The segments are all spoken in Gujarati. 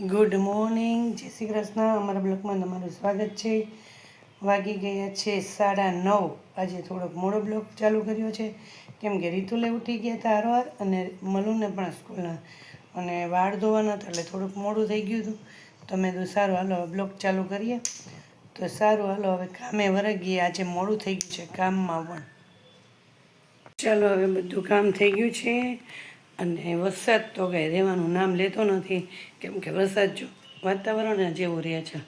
ગુડ મોર્નિંગ જય શ્રી કૃષ્ણ. અમારા બ્લોગમાં તમારું સ્વાગત છે. વાગી ગયા છે સાડા નવ. આજે થોડોક મોડો બ્લોગ ચાલુ કર્યો છે. કેમ કે રીતુલે ઉઠી ગયા હતા હારવાર અને મલુને પણ સ્કૂલના અને વાળ ધોવાના હતા એટલે થોડુંક મોડું થઈ ગયું હતું. તો મેં કીધું, સારું, હાલો બ્લોક ચાલુ કરીએ. તો સારું, હાલો, હવે કામે વરગીએ. આજે મોડું થઈ ગયું છે કામમાં પણ. ચાલો, હવે બધું કામ થઈ ગયું છે. અને વરસાદ તો કંઈ રહેવાનું નામ લેતો નથી. કેમ કે વરસાદ જો વાતાવરણ જેવું રહે છે.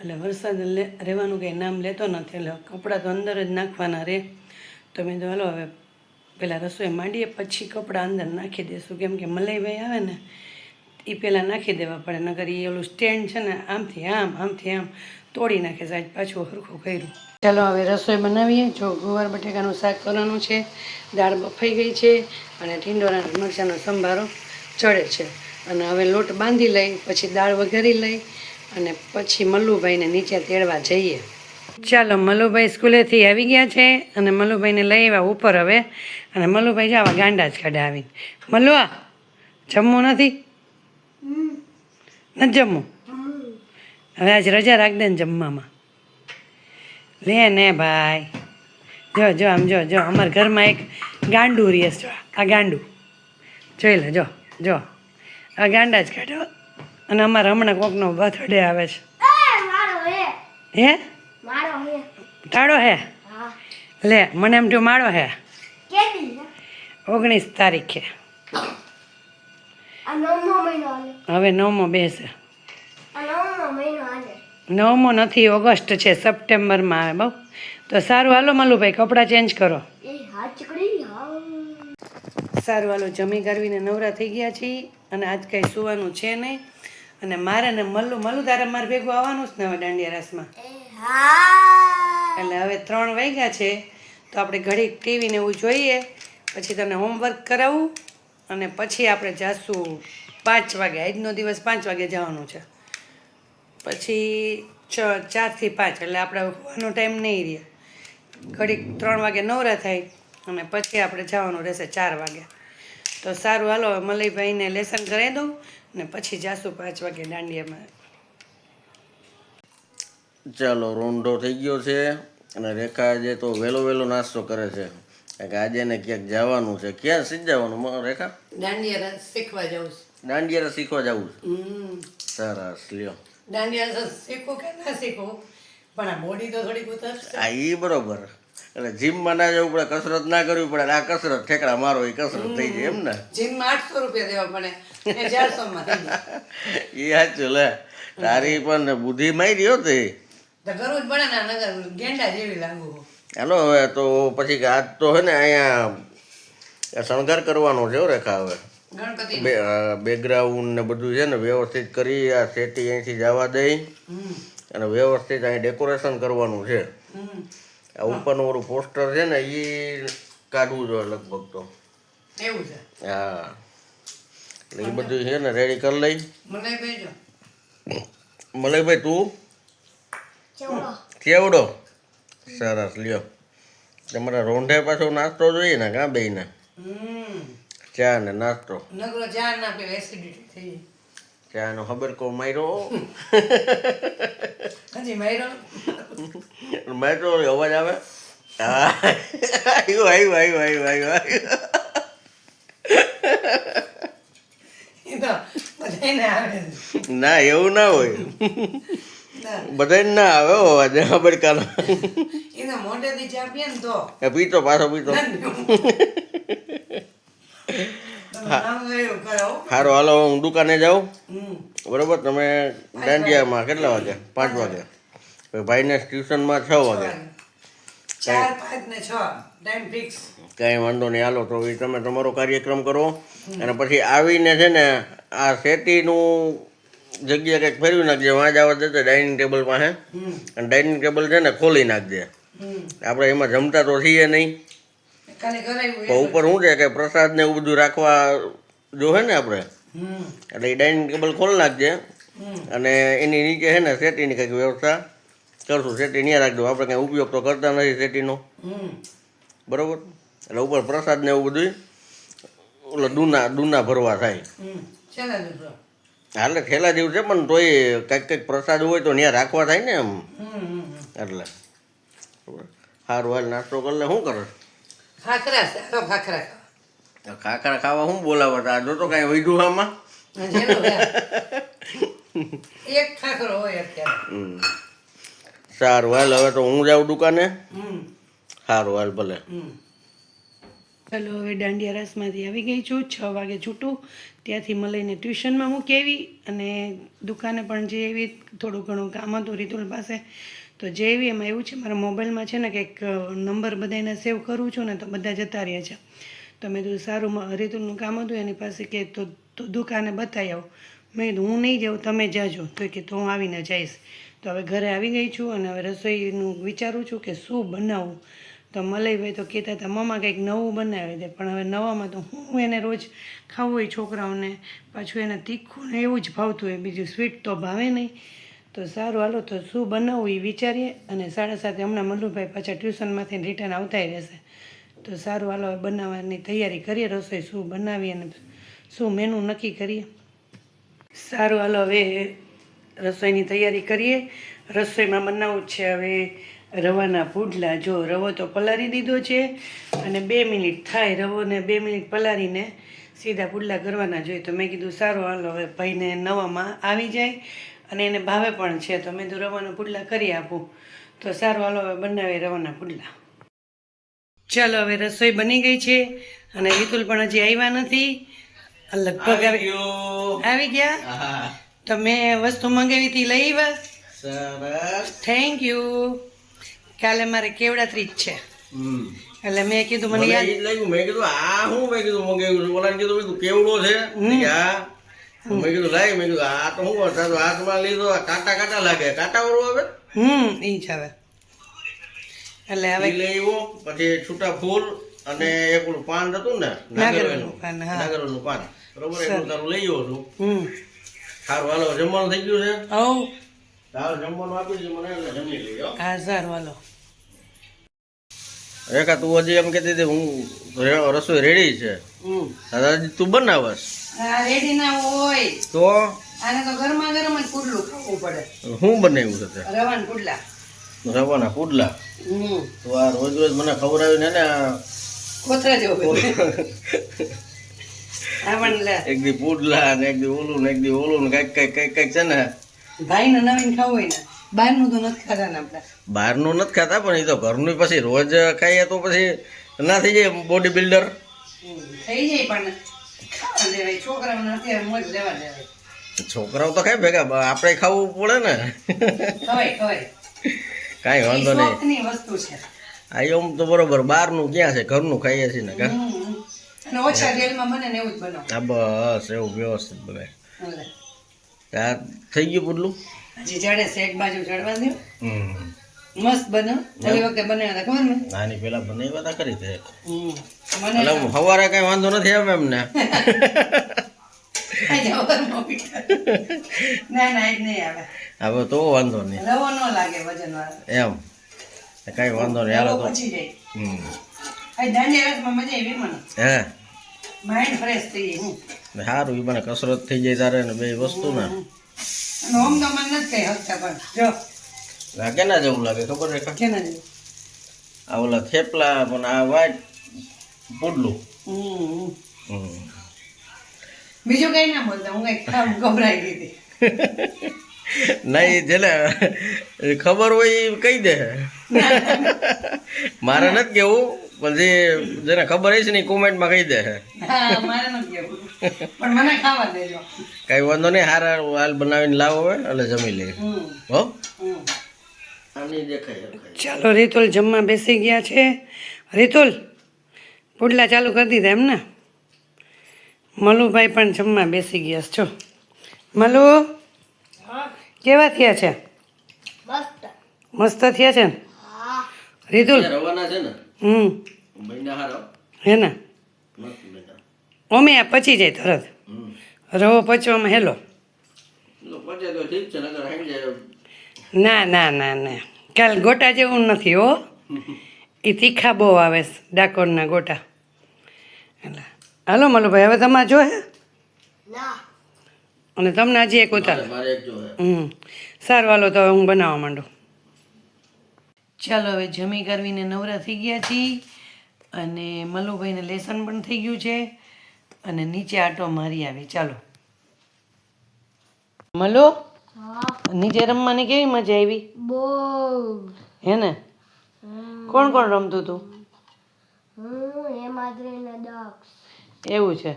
એટલે વરસાદ રહેવાનું કંઈ નામ લેતો નથી. એટલે કપડાં તો અંદર જ નાખવાના રહે તો મેં તો હાલો, હવે પહેલાં રસોઈ માંડીએ, પછી કપડાં અંદર નાખી દઈશું કેમ કે મલાઈભાઈ આવે ને એ પહેલાં નાખી દેવા પડે. નગર એ ઓલું સ્ટેન્ડ છે ને, આમથી આમ આમથી આમ. તોડી નાખે છે આજ પાછું હરખું કર્યું. ચાલો હવે રસોઈ બનાવીએ. જો ગુવાર બટેકાનું શાક કરવાનું છે દાળ બફાઈ ગઈ છે અને ઢીંડોરા મરચાંનો સંભારો ચડે છે. અને હવે લોટ બાંધી લઈ પછી દાળ વઘારી લઈ અને પછી મલ્લુભાઈને નીચે તેડવા જઈએ. ચાલો મલ્લુભાઈ સ્કૂલેથી આવી ગયા છે અને મલ્લુભાઈને લઈ આવ્યા ઉપર હવે. અને મલ્લુભાઈ જવા ગાંડા જ કાઢે આવીને. મલ્લુઆ જમવું નથી? નથી જમવું? હવે આજ રજા રાખ દે ને જમવામાં. લે ને ભાઈ. જો જો આમ જો જો અમારા ઘરમાં એક ગાંડું રીસ જો આ ગાંડું. જોઈ લે જો જો. આ ગાંડા જ કાઢો અને અમારે હમણાં કોકનો બર્થડે આવે છે. હે. તાળો હે. લે મને એમ જો માળો હે. ઓગણીસ તારીખે. હવે નવમો બેસે આ નવમો મહિનો હાલે નવમો નથી ઓગસ્ટ છે સપ્ટેમ્બરમાં. આવે બહુ. તો સારું હાલો મલુભાઈ કપડાં ચેન્જ કરો. સારું હાલો જમી કરવીને નવરા થઈ ગયા છીએ અને આજ કાંઈ સુવાનું છે નહીં. અને મારે ને મલ્લુ મલ્લુ તારે મારે ભેગું આવવાનું જ ને હવે દાંડિયા રાસમાં? હા. એટલે હવે ત્રણ વાગ્યા છે તો આપણે ઘડીક ટીવીને એવું જોઈએ. પછી તને હોમવર્ક કરાવું અને પછી આપણે જાશું પાંચ વાગે આજનો દિવસ પાંચ વાગે જવાનું છે. પછી છ ચારથી પાંચ એટલે આપણે હોવાનો ટાઈમ નહીં રહે. ઘડીક ત્રણ વાગે નવરા થાય અને પછી આપણે જવાનું રહેશે ચાર વાગે. તો સારું હાલો હવે મલયભાઈને લેસન કરાવી દઉં ને પછી જાશું પાંચ વાગે દાંડિયામાં. ચાલો રૂંડો થઈ ગયો છે અને રેખા આજે તો વહેલો વહેલો નાસ્તો કરે છે. કે આજે ને ક્યાંક જવાનું છે. ક્યાં સીધ જવાનું રેખા? દાંડિયા શીખવા જાઉં દાંડિયા શીખવા જવું છે. હમ. સરસ લ્યો. દાંડિયા તો કે ના શીખવું પણ આ બોડી તો થોડીક ઉતરશે. આ ઈ બરોબર. એટલે જીમમાં ના જવું પડે કસરત ના કરવી પડે આ કસરત ઠેકડા મારો એ કસરત થઈ જાય એમ ને. જીમમાં આઠસો રૂપિયા દેવા પડે. એ ચારસોમાં એ સાચું લે. તારી પણ બુદ્ધિ મારી રહ્યો તે. તો પડે ને નગર ગેંડા જેવી લાગુ હાલો હવે તો પછી આજ તો હે ને અહીંયા શણગાર કરવાનો છે હો રેખા હવે. બેકગ્રાઉન્ડ ને બધું છે ને વ્યવસ્થિત કરી આ સેટી અહીંથી જવા દઈ. અને વ્યવસ્થિત અહીં ડેકોરેશન કરવાનું છે. આ ઉપરનું ઓલું પોસ્ટર છે ને એ કાઢવું જોઈએ લગભગ તો. એવું છે. હા. એટલે એ બધું છે ને રેડી કરી લઈ. મલયભાઈ તું? ચવડો. કેવડો સરસ લ્યો. તમારા રોંઢે પાછો નાસ્તો જોઈએ ને કાં બેને હમ. ચા ને નાસ્તો નગરો ચા ના પીવે એસિડિટી થઈ ચા નો ખબર કો માર્યો? જાય હજી માર્યો? માર્યો અવાજ આવે? આયુ આવ્યું આવ્યું આવ્યું આવ્યું આવ્યું એ તો બધાને આવે ના એવું ના હોય. બધાને ના આવે અવાજ ખબર કાનો મોઢેથી ચા પીએ ને તો. પીતો પાછો પીતો. સારું હાલો હું દુકાને જાઉં? બરોબર તમે દાંડિયામાં કેટલા વાગે પાંચ વાગે ભાઈને ટ્યુશનમાં છ વાગે કાંઈ વાંધો નહીં હાલો તો એ તમે તમારો કાર્યક્રમ કરો. અને પછી આવીને છે ને આ શેતીનું જગ્યા કંઈક ફેરવી નાખજે. વાંજ આવવા દેતો ડાઇનિંગ ટેબલ પાસે. અને ડાઇનિંગ ટેબલ છે ને ખોલી નાખજે. આપણે એમાં જમતા તો છીએ નહીં. એટલું. ઉપર શું છે કે પ્રસાદ ને એવું બધું રાખવા જોહે ને આપણે? એટલે એ ડાઇનિંગ ટેબલ ખોલી નાખજે. અને એની નીચે છે ને શેતીની કંઈક વ્યવસ્થા કરશું. શેતી ત્યાં રાખજો. આપણે કંઈ ઉપયોગ તો કરતા નથી હમ. બરોબર? એટલે ઉપર પ્રસાદ ને એવું બધું ઓલા દૂના દૂના ભરવા થાય. હાલે થેલા જેવું છે પણ તોય કંઈક કંઈક પ્રસાદ હોય તો ત્યાં રાખવા થાય ને એમ. એટલે. સારું હાલ નાસ્તો કરી લે. શું કરે ખાખરા સારો ખાખરા ખાખરા ખાવા શું બોલાવે? આજો તો કાંઈ વૈધું આમાં. એક ખાખરો હોય અત્યારે. સારું હાલ હવે તો હું જાઉં દુકાને? હમ. સારું હાલ ભલે. ચાલો હવે દાંડિયા રસમાંથી આવી ગઈ છું છ વાગે છૂટું. ત્યાંથી મળીને ટ્યુશનમાં મૂકી આવી અને દુકાને પણ જે એવી થોડું ઘણું કામ હતું રીતુલ પાસે. તો જે એવી એમાં એવું છે, મારા મોબાઈલમાં છે ને કંઈક નંબર બધાને સેવ કરું છું ને તો બધા જતા રહ્યા છે. તો મેં કીધું, સારું રીતુલનું કામ હતું, એની પાસે કે તો દુકાને બતાવી આવો. મેં કીધું, હું નહીં જાઉં, તમે જાજો. તો કે, તો હું આવીને જઈશ. તો હવે ઘરે આવી ગઈ છું અને હવે રસોઈનું વિચારું છું કે શું બનાવવું તો મલયભાઈ તો કહેતા હતા, મમ્મા, કંઈક નવું બનાવી દે. પણ હવે નવામાં તો હું એને રોજ ખાવું હોય છોકરાઓને, પાછું એને તીખું ને એવું જ ભાવતું હોય, બીજું સ્વીટ તો ભાવે નહીં. તો સારું, હાલો, તો શું બનાવવું એ વિચારીએ અને સાડા સાતે હમણાં મલ્લુભાઈ પાછા ટ્યુશનમાંથી રિટર્ન આવતાય રહેશે. તો સારું, હાલો બનાવવાની તૈયારી કરીએ, રસોઈ શું બનાવીએ અને શું મેનુ નક્કી કરીએ. સારું, હાલો, હવે રસોઈની તૈયારી કરીએ. રસોઈમાં બનાવવું છે હવે રવાના પુડલા. જો રવો તો પલાળી દીધો છે અને બે મિનિટ થાય રવોને બે મિનિટ પલાળીને સીધા પુડલા કરવાના જોઈએ. તો મેં કીધું સારું, હાલો, હવે ભાઈને નવામાં આવી જાય. અને એને ભાવે પણ છે તો મેં રવાના પુડલા કરી આપું. તો સારું હાલો હવે બનાવી રવાના પુડલા. ચાલો હવે રસોઈ બની ગઈ છે અને રીતુલ પણ હજી આવ્યા નથી. લગભગ આવી ગયા. તો મેં વસ્તુ મંગાવી હતી લઈ બસ સરસ. થેન્ક યુ કાલે મારે કેવડા ત્રીજ છે. એટલે મેં કીધું મને યાદ લાગ્યું મેં કીધું આ હું? મેં કીધું મંગાવ્યું છે. કીધું કેવડો છે? મેં કીધું લાય મેં કીધું આ તો હું વરસાદ હાથમાં લીધો કાંટા કાંટા લાગે કાંટા વાળું આવે? હમ ઈ જ આવે. એટલે હવે લઈ આવ્યો પછી છૂટા ફૂલ અને એક ઓલું પાન હતું ને નાગરવેલનું પાન, હા. નાગરવેલનું પાન. બરોબર એટલું તારું લઈ આવ્યો છું. હમ. સારું હાલો જમવાનું થઈ ગયું છે? હવ. સારું જમવાનું આપી છે મને એટલે જમી લઈ હા સારું હાલો. રેખા તું હજી એમ કહેતી હતી હું રસોઈ રેડી છે. હજી તું બનાવસ. રેડી ના હોય. તો? આને તો ગરમા ગરમ જ પુડલું ખાવું પડે. હું બનાવ્યું છે રવાના પુડલા રવાના પુડલા તો આ રોજ રોજ મને ખવડાવીને ને આ કોથરા જેવો એક દી પુડલા ને એક દી ઓલું ને એક દી ઓલું ને કંઈક કંઈક કંઈક કંઈક છે ને. ભાઈને નવીન ખાવું હોય ને બહારનું તો નથી ખાતા ને આપણે. બહારનું નથી ખાતા પણ એ તો ઘરનું પછી રોજ ખાઈએ તો પછી ના થઈ જાય બોડી બિલ્ડર થઈ જાય પણ ખાવા દેવાય છોકરાઓને અત્યારે મોજ લેવા દેવાય. છોકરાઓ તો ખાય ભેગા આપણે ખાવું પડે ને. કાંઈ વાંધો નહીં. આઈ વસ્તુ છે. આ એમ તો બરોબર બહારનું ક્યાં છે ઘરનું ખાઈએ છીએ ને કા? ઓછા તેલમાં બને ને એવું જ બનાવો. આ બસ એવું વ્યવસ્થિત ભાઈ આ થઈ ગયું પુડલું? હજી છે એક બાજુ ચડવા દો મસ્ત બનો. ઓલી વખતે બનાવ્યા હતા ખબર ને. નાની પેલા બનાવ્યા હતા ખરી તે. મને એટલે કઈ વાંધો નથી આવે એમને. આજે હવારમાં પીઠા. ના ના એ નહીં આવે. હવે તો વાંધો નહીં. રવો ન લાગે વજન વાળો એમ કઈ વાંધો નહીં. હાલો તો હમ. હે? માઇન્ડ ફ્રેશ થઈ જાય સારું એ મને કસરત થઈ જાય તારે ને બે વસ્તુ ને અને ગમન નથી કઈ હકતા પણ. જો. લાગે ના જેવું લાગે ખબર છે કેના જેવું? આ ઓલા થેપલા પણ આ વાઈટ પુડલું. હમ. હમ. બીજું કઈ ના બોલતા હું કઈ ગભરાઈ ગઈ હતી. નહીં જેને ખબર હોય એ કહી દે. મારે નથી કેવું પણ જે જેને ખબર હશે ને કોમેન્ટમાં કહી દે. હા મારે નથી કહેવું પણ મને ખાવા દેજો. કઈ વાંધો નહીં હારા હાલ બનાવીને લાવો હવે એટલે જમી લઈએ. હો? ચાલો રીતુલ જમવા બેસી ગયા છે. રીતુલ પુડલા ચાલુ કરી દીધા એમ ને મલુભાઈ પણ જમવા બેસી ગયા છો. મલુ કેવા થયા છે? મસ્ત. મસ્ત થયા છે ને? હા. રીતુલ રવાના છે ને? હમ. મહિના હે ને? ઓમે આ પચી જાય તરત. રવો પચવામાં હેલો. લો પચે તો ઠીક છે નગર હાઈ જાય ના ના ના ના. કાલ ગોટા જેવું નથી હો. એ તીખા બહુ આવે છે ડાકોરના ગોટા. એટલે. હાલો મલુભાઈ હવે તમારે જો હે? અને તમને હજી એક ઉતાર. મારે હમ. સારું હાલો તો હું બનાવવા માંડું. ચાલો હવે જમી કરવીને નવરા થઈ ગયા છીએ. અને મલુભાઈને લેસન પણ થઈ ગયું છે. અને નીચે આટો મારી આવી. ચાલો. મલો? નીચે રમવાની કેવી મજા આવી? બહુ. હે ને? કોણ કોણ રમતું તું? એવું છે.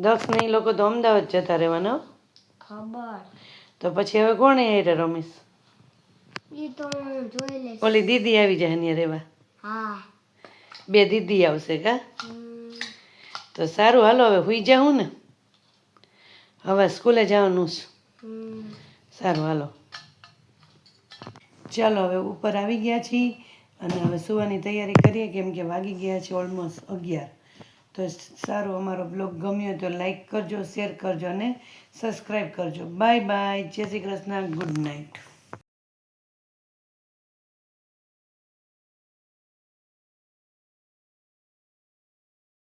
દક્ષ ને લોકો તો અમદાવાદ જતા રહેવાના. ખબર. તો પછી હવે કોણ એ રમીશ? ઓલી દીદી આવી જાય અહીંયા રહેવા. હા. બે દીદી આવશે કા? તો સારું હાલો હવે હુઈ જાઉં ને. હવે સ્કૂલે જવાનું છું. સારું હાલો. ચાલો હવે ઉપર આવી ગયા છીએ અને હવે સુવાની તૈયારી કરીએ કેમ કે વાગી ગયા છે ઓલમોસ્ટ અગિયાર. તો સારું અમારો બ્લોગ ગમ્યો તો લાઈક કરજો શેર કરજો અને સબસ્ક્રાઈબ કરજો. બાય બાય જય શ્રી કૃષ્ણ. Good night